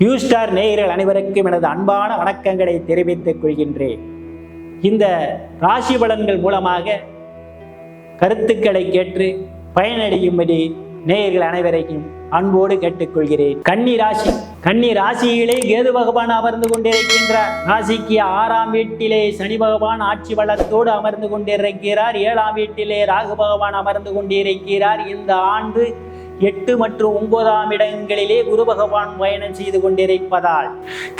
New star நேயர்கள் அனைவருக்கும் எனது அன்பான வணக்கங்களை தெரிவித்துக் கொள்கின்றேன். இந்த ராசி பலன்கள் மூலமாக கருத்துக்களை கேட்டு பயனடையும்படி நேயர்கள் அனைவரையும் அன்போடு கேட்டுக்கொள்கிறேன். கன்னி ராசி கன்னி ராசியிலே கேது பகவான் அமர்ந்து கொண்டிருக்கின்றார். ராசிக்கு ஆறாம் வீட்டிலே சனி பகவான் ஆட்சி வளத்தோடு அமர்ந்து கொண்டிருக்கிறார். ஏழாம் வீட்டிலே ராகு பகவான் அமர்ந்து கொண்டிருக்கிறார். இந்த ஆண்டு எட்டு மற்றும் ஒன்பதாம் இடங்களிலே குரு பகவான் பயணம் செய்து கொண்டிருப்பதால்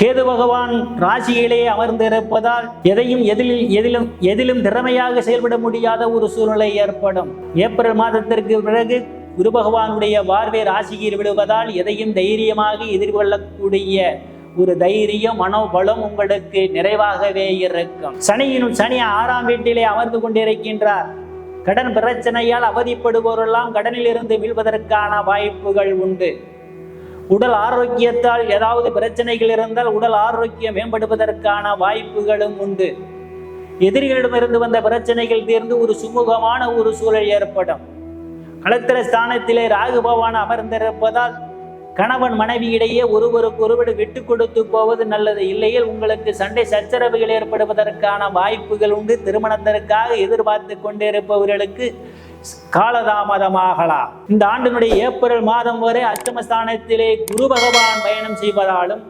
கேது பகவான் ராசியிலே அமர்ந்திருப்பதால் எதையும் எதிலில் எதிலும் எதிலும் திறமையாக செயல்பட முடியாத ஒரு சூழ்நிலை ஏற்படும். ஏப்ரல் மாதத்திற்கு பிறகு குரு பகவானுடைய பார்வை ராசியில் விடுவதால் எதையும் தைரியமாக எதிர்கொள்ளக்கூடிய ஒரு தைரியம் மனோபலம் உங்களுக்கு நிறைவாகவே இருக்கும். சனியினும் சனி ஆறாம் வீட்டிலே அமர்ந்து கொண்டிருக்கின்றார். கடன் பிரச்சனையால் அவதிப்படுபவரெல்லாம் கடனில் இருந்து மீள்வதற்கான வாய்ப்புகள் உண்டு. உடல் ஆரோக்கியத்தால் ஏதாவது பிரச்சனைகள் இருந்தால் உடல் ஆரோக்கியம் மேம்படுவதற்கான வாய்ப்புகளும் உண்டு. எதிரிகளிடமிருந்து வந்த பிரச்சனைகள் தீர்ந்து ஒரு சுமூகமான ஒரு சூழல் ஏற்படும். களத்திர ஸ்தானத்திலே ராகு பகவான் அமர்ந்திருப்பதால் கணவன் மனைவியிடையே ஒருவருக்கு ஒருவர் விட்டு கொடுத்து போவது நல்லது. இல்லையில் உங்களுக்கு சண்டை சச்சரவுகள் ஏற்படுவதற்கான வாய்ப்புகள் உண்டு. திருமணத்திற்காக எதிர்பார்த்து கொண்டிருப்பவர்களுக்கு காலதாமதமாகலாம். இந்த ஆண்டினுடைய ஏப்ரல் மாதம் வரை அஷ்டமஸ்தானத்திலே குரு பகவான் பயணம் செய்வதாலும்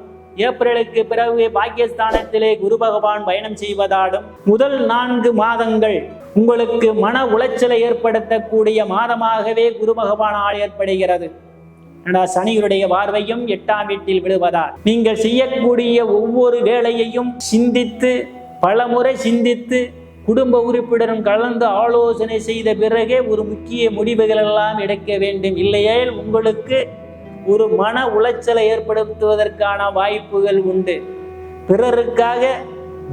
ஏப்ரலுக்கு பிறகு பாக்கியஸ்தானத்திலே குரு பகவான் பயணம் செய்வதாலும் முதல் நான்கு மாதங்கள் உங்களுக்கு மன உளைச்சலை ஏற்படுத்தக்கூடிய மாதமாகவே குரு பகவானால் ஏற்படுகிறது. ஆனால் சனியுடைய பார்வையும் எட்டாம் வீட்டில் விழுவதால் நீங்கள் செய்யக்கூடிய ஒவ்வொரு வேலையையும் சிந்தித்து பலமுறை சிந்தித்து குடும்ப உறுப்பினரும் கலந்து ஆலோசனை செய்த பிறகே ஒரு முக்கிய முடிவுகள் எல்லாம் எடுக்க வேண்டும். இல்லையேல் உங்களுக்கு ஒரு மன உளைச்சலை ஏற்படுத்துவதற்கான வாய்ப்புகள் உண்டு. பிறருக்காக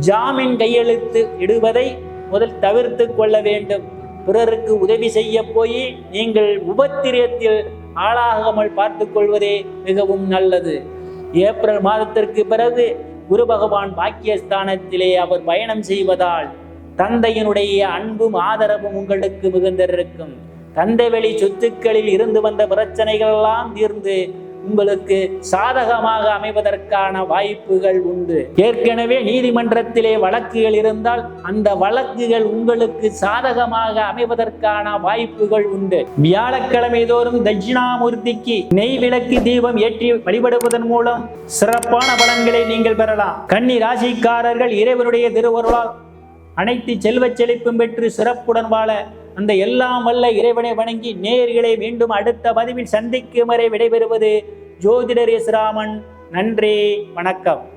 ஜாமீன் கையெழுத்து இடுவதை முதல் தவிர்த்து கொள்ள வேண்டும். பிறருக்கு உதவி செய்ய போய் நீங்கள் உபத்திரியத்தில் ஆளாகாமல் பார்த்து கொள்வதே மிகவும் நல்லது. ஏப்ரல் மாதத்திற்கு பிறகு குரு பகவான் பாக்கியஸ்தானத்திலே அவர் பயணம் செய்வதால் தந்தையினுடைய அன்பும் ஆதரவும் உங்களுக்கு மிகுந்திருக்கும். தந்தை வழி சொத்துக்களில் இருந்து வந்த பிரச்சனைகள் எல்லாம் தீர்ந்து உங்களுக்கு சாதகமாக அமைவதற்கான வாய்ப்புகள் உண்டு. ஏற்கனவே நீதிமன்றத்திலே வழக்குகள் இருந்தால் அந்த வழக்குகள் உங்களுக்கு சாதகமாக அமைவதற்கான வாய்ப்புகள் உண்டு. வியாழக்கிழமை தோறும் தட்சிணாமூர்த்திக்கு நெய் விளக்கு தீபம் ஏற்றி வழிபடுவதன் மூலம் சிறப்பான பலன்களை நீங்கள் பெறலாம். கன்னி ராசிக்காரர்கள் இறைவனுடைய திருவருளால் அனைத்து செல்வச் செழிப்பும் பெற்று சிறப்புடன் வாழ அந்த எல்லாம் வல்ல இறைவனை வணங்கி நேர்களை மீண்டும் அடுத்த பதிவில் சந்திக்கும் வரை விடைபெறுவது ஜோதிடர் எஸ் ராமன் நன்றி வணக்கம்.